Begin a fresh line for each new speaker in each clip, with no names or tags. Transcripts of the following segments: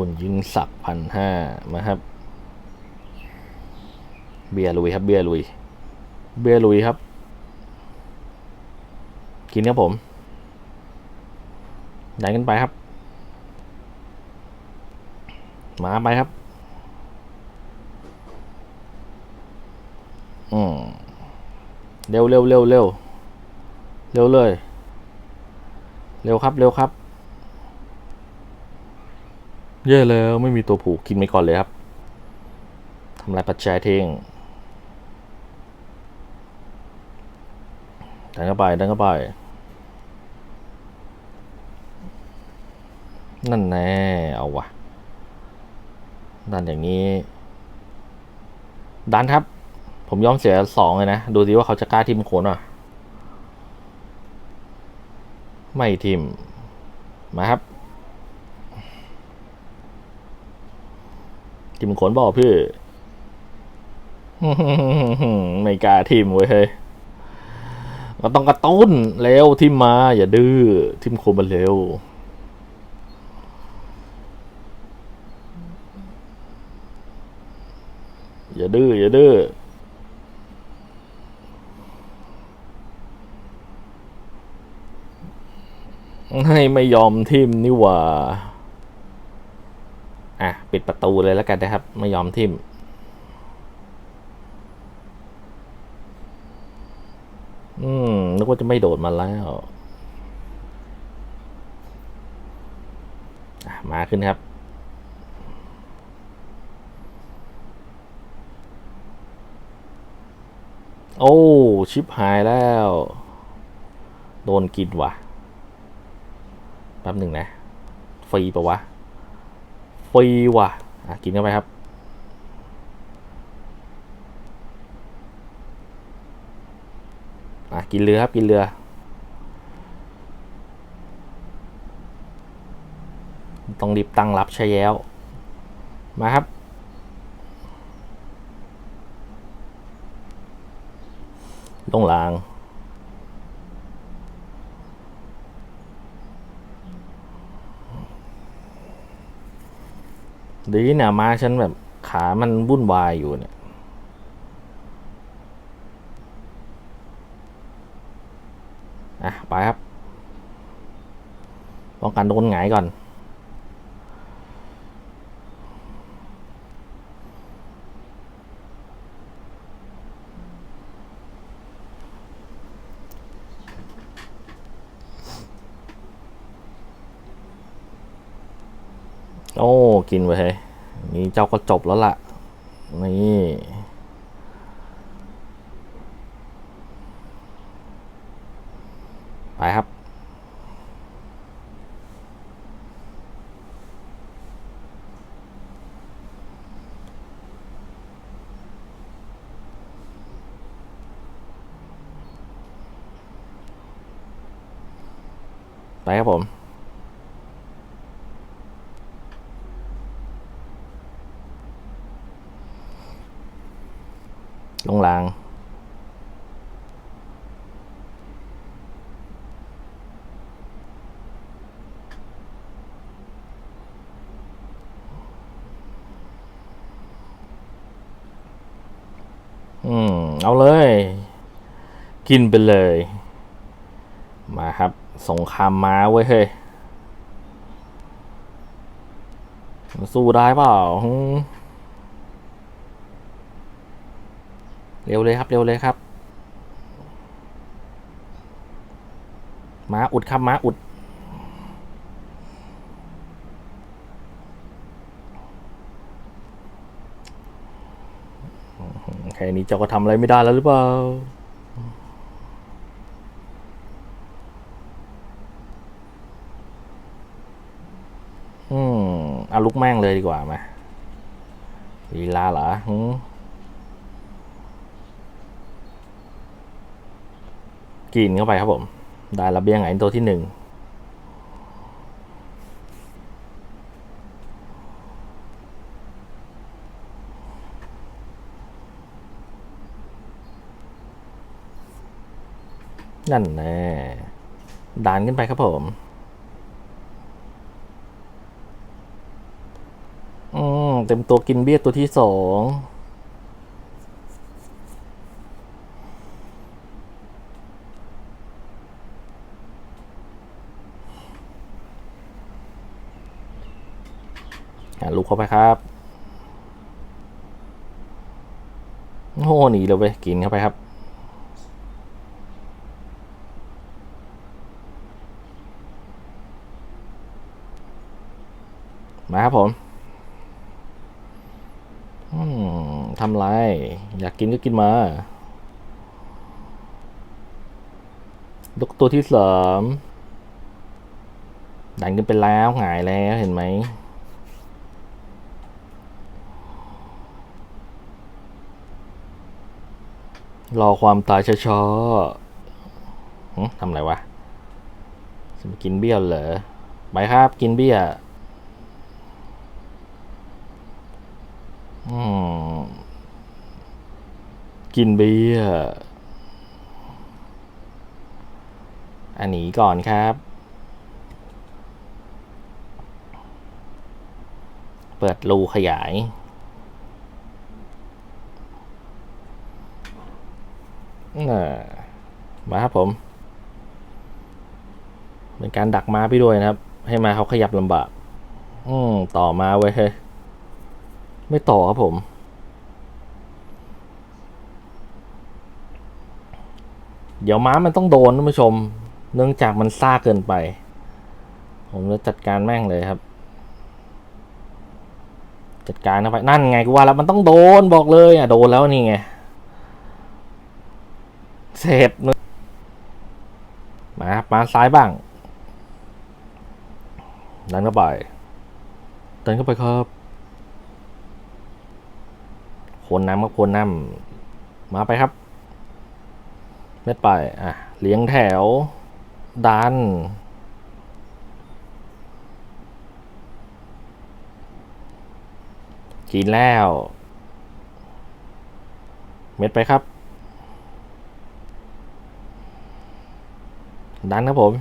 คุณยิ่งศักดิ์พันห้ามาครับ เบียร์ลุยครับ เบียร์ลุย เบียร์ลุยครับ กินครับผมดันกันไปครับ มาไปครับ อืมเร็วเร็วเร็วเร็วเร็วเลย เร็วครับ เร็วครับ เย่แล้วไม่มีตัวผูกกินไปก่อนเลยครับทำลายปัจจัยเท่งดันเข้าไปดันเข้าไป นั่นแน่เอาวะดันอย่างนี้ ดันครับ ผมยอมเสียสองเลยนะ ดูสิว่าเขาจะกล้าทิมโคนอะ ไม่ทิม มาครับ ทิมขนบอกพี่ไม่กล้าทิมเว้ยเฮ้ยเราต้องกระตุ้นเร็วทิมมา อย่าดื้อทิมโคนมาเร็วอย่าดื้ออย่าดื้อให้ไม่ยอมทิมนี่ว่าอะ ปิดประตูเลยแล้วกันนะครับ ไม่ยอมทิมอืมนึกว่าจะไม่โดดมาแล้วมาขึ้นครับ โอ้ ชิปหายแล้ว โดนกินวะแป๊บหนึ่งนะ ฟรีปะวะ ฟรีว่ะกินเข้าไปครับ กินเรือครับ กินเรือ ต้องรีบตั้งรับใช่แล้ว มาครับ ลงลาง ดีเนี่ยมาฉันแบบขามันวุ่นวายอยู่เนี่ย อะ ไปครับ ป้องกันโดนหงายก่อน โอ้ กินไปเฮ้ยนี่เจ้าก็จบแล้วล่ะ นี่ไปครับ ไปครับผม ลงราง อืม เอาเลย กินไปเลย มาครับ สงครามม้าเว้ยเฮ้ยสู้ได้เปล่าหืม เร็วเลยครับเร็วเลยครับม้าอุดครับม้าอุด แค่นี้เจ้าก็ทำอะไรไม่ได้แล้วหรือเปล่าอืมเอาลุกแม่งเลยดีกว่าไหมลีลาเหรอ กินเข้าไปครับผม ได้ระเบียงไงตัวที่หนึ่งนั่นแน่ดานขึ้นไปครับผมเต็มตัวกินเบี้ยตัวที่สอง ลุกเข้าไปครับโอ้โหหนีเลยเว้ยกินเข้าไปครับมาครับผมทำไร อยากกินก็กินมา ลูกตัวที่สามดันกันไปแล้วหงายแล้วเห็นไหม รอความตายช้าๆทำอะไรวะจะกินเบี้ยเหรอ ไปครับกินเบี้ย อืม กินเบี้ย อันนี้ก่อนครับ เปิดรูขยาย น่ะ มาครับผม เป็นการดักม้าพี่ด้วยนะครับ ให้มาเขาขยับลำบาก อืมต่อมาไว้ยเฮ้ยไม่ต่อครับผมเดี๋ยวม้ามันต้องโดนท่านผู้ชม เนื่องจากมันซ่าเกินไป ผมจะจัดการแม่งเลยครับ จัดการเข้าไปนั่นไงกูว่าแล้วมันต้องโดนบอกเลยอะโดนแล้วนี่ไง เสร็จมึงมามาซ้ายบ้าง ดันเข้าไปดันเข้าไปครับคนน้ำก็คนน้ำมาไปครับเม็ดไป อะ เลี้ยงแถว ดัน กินแล้ว เม็ดไปครับ ดันครับผม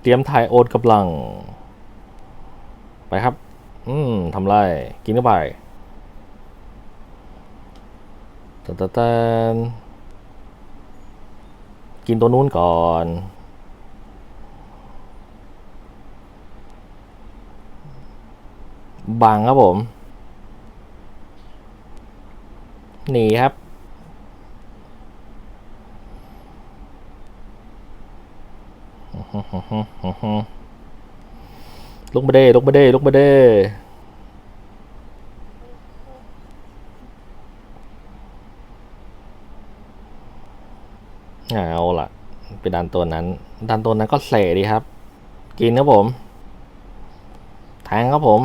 เตรียมถ่ายโอนกำลัง ไปครับ อืมทำไร กินเข้าไปตะตะตนกินตัวนู้นก่อนบังครับผม หนีครับ ลุกมาเด้ลุกมาเด้ลุกมาเด้เอาล่ะไปดันตัวนั้น ดันตัวนั้นก็เสดีครับ กินครับผม แทงครับผม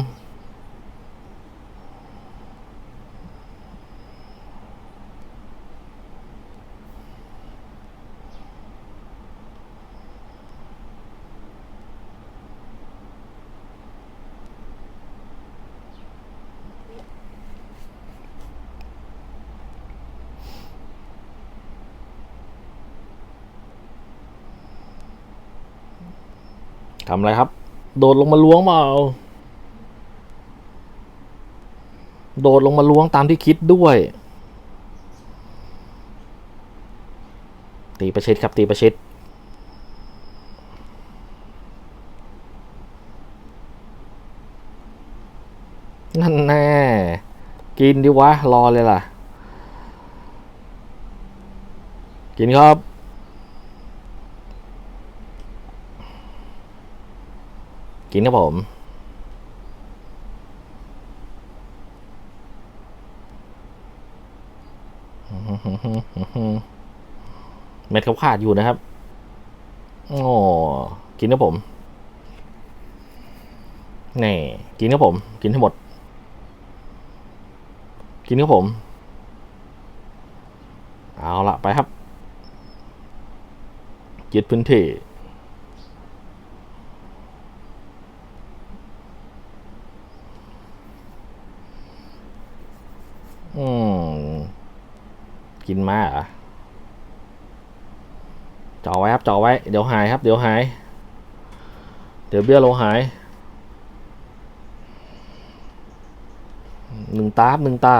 ทำอะไรครับ โดดลงมาล้วงมาเอาโดดลงมาล้วงตามที่คิดด้วย ตีประชิดครับตีประชิดนั่นแน่ กินดิวะ รอเลยล่ะ กินครับ กินครับผม เม็ดเขาขาดอยู่นะครับ โอ้ กินครับผม นี่ กินครับผม กินให้หมด กินครับผม เอาละไปครับยึดพื้นที่ อืม กินมาเหรอ จ่อไว้ เดี๋ยวหายครับ เดี๋ยวหาย เดี๋ยวเบี้ยเราหายหนึ่งตาหนึ่งตา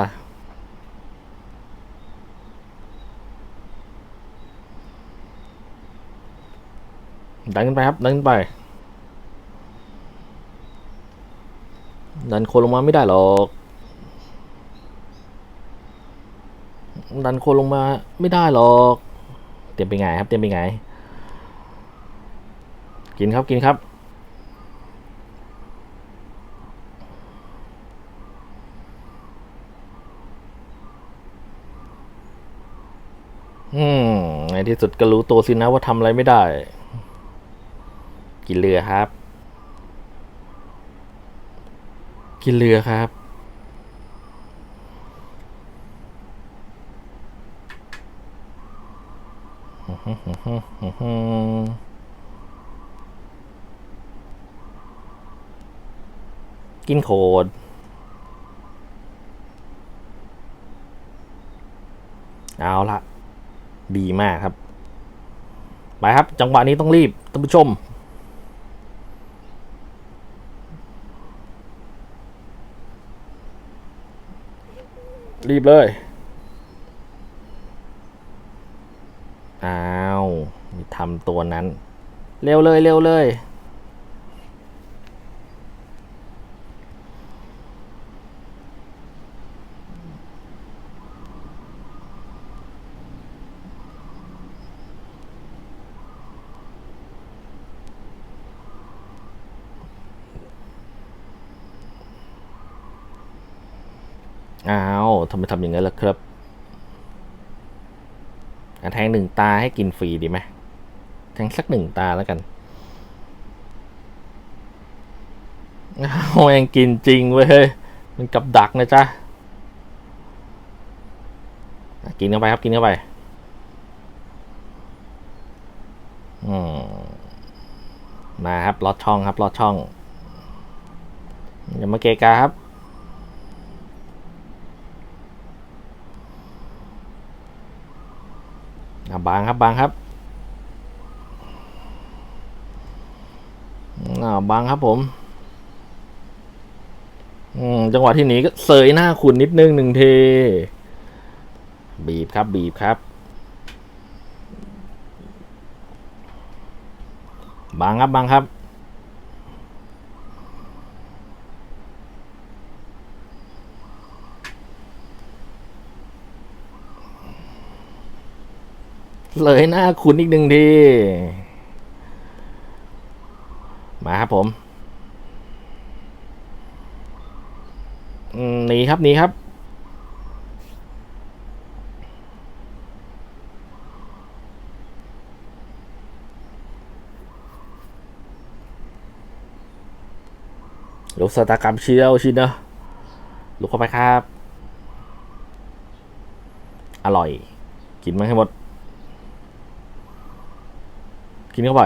ดันขึ้นไปครับ ดันขึ้นไป ดันโคลงมาไม่ได้หรอก ดันโคลงมาไม่ได้หรอก เตรียมไปไงครับ เตรียมไปไง กินครับกินครับ อืม ในที่สุดก็รู้ตัวสินะว่าทำอะไรไม่ได้ กินเรือครับ กินเรือครับ อื้อหืออื้อหือ กินโคดเอาละดีมากครับ ไปครับ จังหวะนี้ต้องรีบท่านผู้ชม รีบเลยอ้าวมีทำตัวนั้น เร็วเลยเร็วเลย อ้าวทำไมทำอย่างนั้นล่ะครับแทงหนึ่งตาให้กินฟรีดีไหมแทงสักหนึ่งตาแล้วกันโอ้ยังกินจริงเว้ย มันกับดักนะจ๊ะ กินเข้าไปครับ กินเข้าไปมาครับลอดช่องครับลอดช่องอย่ามาเกะกะครับ อะ บางครับบางครับอ่าบางครับผมอืมจังหวะที่หนีก็เสยหน้าคุณนิดนึงหนึ่งทีบีบครับบีบครับ บางครับบางครับ เลยหน้าคุณอีกหนึ่งที มาครับผมหนีครับหนีครับลุกสตากรรมเชียวชินเนอะลุกเข้าไปครับ อร่อย กินมาให้หมด กินเข้าไป